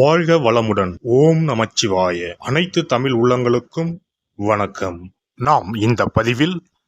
வாழ்க வளமுடன். ஓம் நமச்சிவாய. அனைத்து தமிழ் உள்ளங்களுக்கும் வணக்கம். நாம் இந்த பதிவில்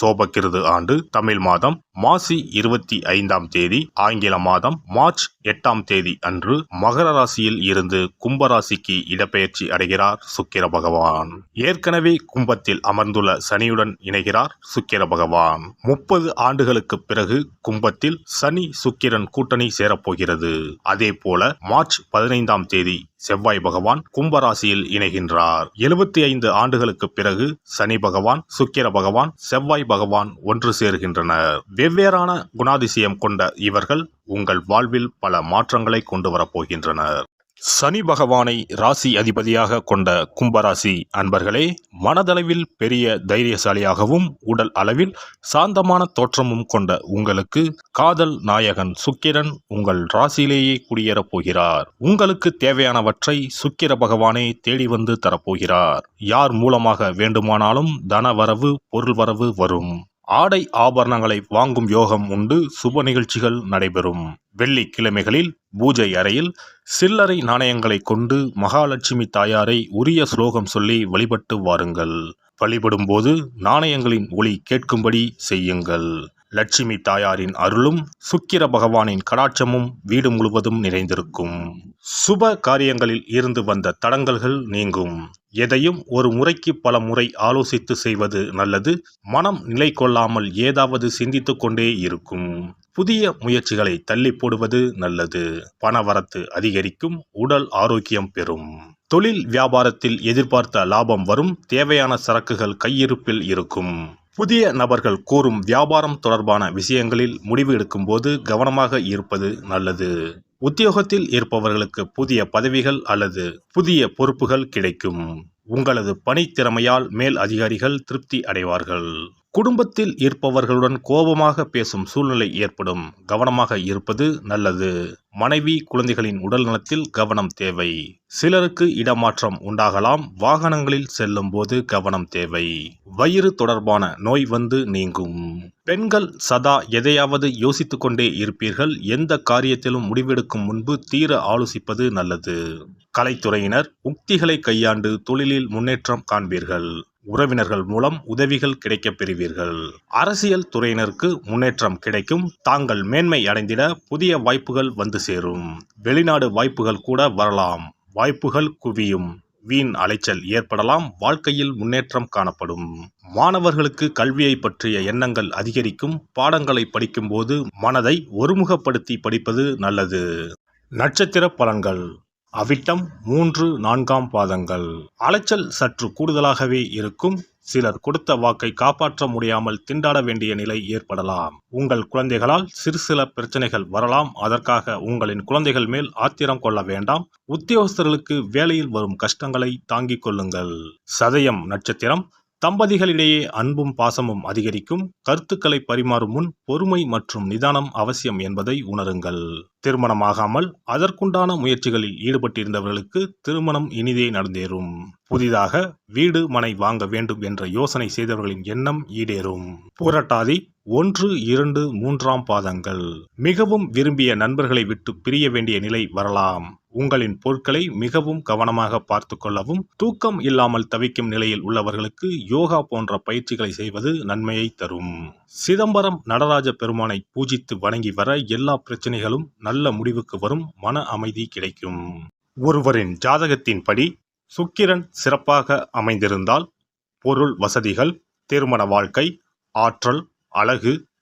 சோபக்கிருது ஆண்டு தமிழ் மாதம் மாசி இருபத்தி ஐந்தாம் தேதி ஆங்கில மாதம் மார்ச் எட்டாம் தேதி அன்று மகர ராசியில் இருந்து கும்பராசிக்கு இடப்பெயர்ச்சி அடைகிறார் சுக்கிர பகவான். ஏற்கனவே கும்பத்தில் அமர்ந்துள்ள சனியுடன் இணைகிறார் சுக்கிர பகவான். முப்பது ஆண்டுகளுக்கு பிறகு கும்பத்தில் சனி சுக்கிரன் கூட்டணி சேரப்போகிறது. அதே போல மார்ச் பதினைந்தாம் தேதி செவ்வாய் பகவான் கும்பராசியில் இணைகின்றார். எழுபத்தி ஐந்து ஆண்டுகளுக்கு பிறகு சனி பகவான் சுக்கிர பகவான் செவ்வாய் பகவான் ஒன்று சேர்கின்றனர். வெவ்வேறான குணாதிசயம் கொண்ட இவர்கள் உங்கள் வாழ்வில் பல மாற்றங்களை கொண்டு வரப்போகின்றனர் சனி பகவானை ராசி அதிபதியாக கொண்ட கும்பராசி அன்பர்களே மனதளவில் பெரிய தைரியசாலியாகவும் உடல் அளவில் சாந்தமான தோற்றமும் கொண்ட உங்களுக்கு காதல் நாயகன் சுக்கிரன் உங்கள் ராசியிலேயே குடியேறப் போகிறார். உங்களுக்கு தேவையானவற்றை சுக்கிர பகவானே தேடி வந்து தரப்போகிறார். யார் மூலமாக வேண்டுமானாலும் தனவரவு பொருள் வரவு வரும். ஆடை ஆபரணங்களை வாங்கும் யோகம் உண்டு. சுப நிகழ்ச்சிகள் நடைபெறும். வெள்ளிக்கிழமைகளில் பூஜை அறையில் சில்லறை நாணயங்களை கொண்டு மகாலட்சுமி தாயாரை உரிய ஸ்லோகம் சொல்லி வழிபட்டு வாருங்கள். வழிபடும்போது நாணயங்களின் ஒளி கேட்கும்படி செய்யுங்கள். லட்சுமி தாயாரின் அருளும் சுக்கிர பகவானின் கடாட்சமும் வீடு முழுவதும் நிறைந்திருக்கும். சுப காரியங்களில் இருந்து வந்த தடங்கல்கள் நீங்கும். எதையும் ஒரு முறைக்கு பல முறை ஆலோசித்து செய்வது நல்லது. மனம் நிலை கொள்ளாமல் ஏதாவது சிந்தித்து கொண்டே இருக்கும். புதிய முயற்சிகளை தள்ளி போடுவது நல்லது. பணவரத்து அதிகரிக்கும் உடல் ஆரோக்கியம் பெறும். தொழில் வியாபாரத்தில் எதிர்பார்த்த லாபம் வரும். தேவையான சரக்குகள் கையிருப்பில் இருக்கும். புதிய நபர்கள் கூறும் வியாபாரம் தொடர்பான விஷயங்களில் முடிவு எடுக்கும்போது கவனமாக இருப்பது நல்லது. உத்தியோகத்தில் இருப்பவர்களுக்கு புதிய பதவிகள் அல்லது புதிய பொறுப்புகள் கிடைக்கும். உங்களது பணித்திறமையால் மேல் அதிகாரிகள் திருப்தி அடைவார்கள். குடும்பத்தில் இருப்பவர்களுடன் கோபமாக பேசும் சூழ்நிலை ஏற்படும். கவனமாக இருப்பது நல்லது. மனைவி குழந்தைகளின் உடல் நலத்தில் கவனம் தேவை. சிலருக்கு இடமாற்றம் உண்டாகலாம். வாகனங்களில் செல்லும் போது கவனம் தேவை. வயிறு தொடர்பான நோய் வந்து நீங்கும். பெண்கள் சதா எதையாவது யோசித்து கொண்டே இருப்பீர்கள். எந்த காரியத்திலும் முடிவெடுக்கும் முன்பு தீர ஆலோசிப்பது நல்லது. கலைத்துறையினர் உக்திகளை கையாண்டு தொழிலில் முன்னேற்றம் காண்பீர்கள். உறவினர்கள் மூலம் உதவிகள் கிடைக்கப் பெறுவீர்கள். அரசியல் துறையினருக்கு முன்னேற்றம் கிடைக்கும். தாங்கள் மேன்மை அடைந்திட புதிய வாய்ப்புகள் வந்து சேரும். வெளிநாடு வாய்ப்புகள் கூட வரலாம். வாய்ப்புகள் குவியும். வீண் அலைச்சல் ஏற்படலாம். வாழ்க்கையில் முன்னேற்றம் காணப்படும். மாணவர்களுக்கு கல்வியை பற்றிய எண்ணங்கள் அதிகரிக்கும். பாடங்களை படிக்கும்போது மனதை ஒருமுகப்படுத்தி படிப்பது நல்லது. நட்சத்திர பலன்கள். அவிட்டம் மூன்று நான்காம் பாதங்கள். அலைச்சல் சற்று கூடுதலாகவே இருக்கும். சிலர் கொடுத்த வாக்கை காப்பாற்ற முடியாமல் திண்டாட வேண்டிய நிலை ஏற்படலாம். உங்கள் குழந்தைகளால் சிறு சில பிரச்சனைகள் வரலாம். அதற்காக உங்களின் குழந்தைகள் மேல் ஆத்திரம் கொள்ள வேண்டாம். உத்தியோகஸ்தர்களுக்கு வேலையில் வரும் கஷ்டங்களை தாங்கிக் கொள்ளுங்கள். சதயம் நட்சத்திரம் தம்பதிகளிடையே அன்பும் பாசமும் அதிகரிக்கும். கருத்துக்களை பரிமாறும் முன் பொறுமை மற்றும் நிதானம் அவசியம் என்பதை உணருங்கள். திருமணமாகாமல் அதற்குண்டான முயற்சிகளில் ஈடுபட்டிருந்தவர்களுக்கு திருமணம் இனிதே நடந்தேறும். புதிதாக வீடு மனை வாங்க வேண்டும் என்ற யோசனை செய்தவர்களின் எண்ணம் ஈடேறும். புரட்டாதி ஒன்று இரண்டு மூன்றாம் பாதங்கள். மிகவும் விரும்பிய நண்பர்களை விட்டு பிரிய வேண்டிய நிலை வரலாம். உங்களின் பொருட்களை மிகவும் கவனமாக பார்த்து கொள்ளவும் தூக்கம் இல்லாமல் தவிக்கும் நிலையில் உள்ளவர்களுக்கு யோகா போன்ற பயிற்சிகளை செய்வது நன்மையை தரும். சிதம்பரம் நடராஜ பெருமானை பூஜித்து வணங்கி வர எல்லா பிரச்சனைகளும் நல்ல முடிவுக்கு வரும் மன அமைதி கிடைக்கும். ஒருவரின் ஜாதகத்தின்படி சுக்கிரன் சிறப்பாக அமைந்திருந்தால் பொருள் வசதிகள் திருமண வாழ்க்கை ஆற்றல் அழகு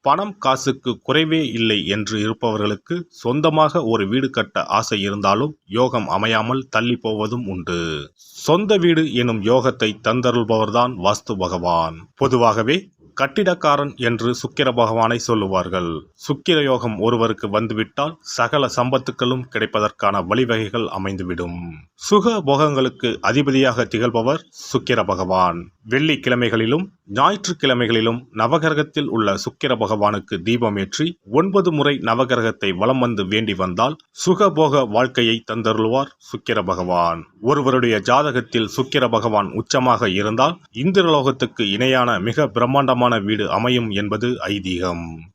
பணம் காசுக்கு குறைவே இல்லை என்று இருப்பவர்களுக்கு சொந்தமாக ஒரு வீடு கட்ட ஆசை இருந்தாலும் யோகம் அமையாமல் தள்ளி போவதும் உண்டு. சொந்த வீடு எனும் யோகத்தை தந்தருள்பவர்தான் வாஸ்து பகவான். பொதுவாகவே கட்டிடக்காரன் என்று சுக்கிர பகவானை சொல்லுவார்கள். சுக்கிர யோகம் ஒருவருக்கு வந்துவிட்டால் சகல சம்பத்துக்களும் கிடைப்பதற்கான வழிவகைகள் அமைந்துவிடும். சுக போகங்களுக்கு அதிபதியாக திகழ்பவர் சுக்கிர பகவான். வெள்ளிக்கிழமைகளிலும் ஞாயிற்றுக்கிழமைகளிலும் நவகிரகத்தில் உள்ள சுக்கிர பகவானுக்கு தீபமேற்றி ஒன்பது முறை நவகிரகத்தை வலம் வந்து வேண்டி வந்தால் சுகபோக வாழ்க்கையை தந்தருள்வார் சுக்கிர பகவான். ஒருவருடைய ஜாதகத்தில் சுக்கிர பகவான் உச்சமாக இருந்தால் இந்திரலோகத்துக்கு இணையான மிக பிரம்மாண்டமான வீடு அமையும் என்பது ஐதீகம்.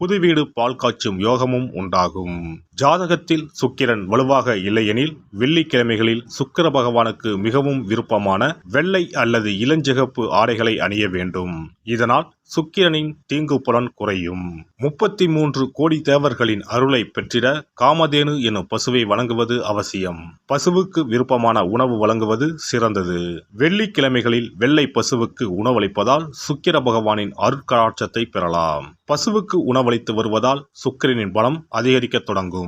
புது வீடு பால் காய்ச்சும் யோகமும் உண்டாகும். ஜாதகத்தில் சுக்கிரன் வலுவாக இல்லையெனில் வெள்ளிக்கிழமைகளில் சுக்கிர பகவானுக்கு மிகவும் விருப்பமான வெள்ளை அல்லது இளஞ்சிகப்பு ஆடைகளை அணிய வேண்டும். இதனால் சுக்கிரனின் தீங்கு புலன் குறையும். முப்பத்தி மூன்று கோடி தேவர்களின் அருளை பெற்றிட காமதேனு எனும் பசுவை வழங்குவது அவசியம். பசுவுக்கு விருப்பமான உணவு வழங்குவது சிறந்தது. வெள்ளிக்கிழமைகளில் வெள்ளை பசுவுக்கு உணவளிப்பதால் சுக்கிர பகவானின் அருட்கடாட்சத்தை பெறலாம். பசுவுக்கு உணவளித்து வருவதால் சுக்கிரனின் பலம் அதிகரிக்கத் தொடங்கும்.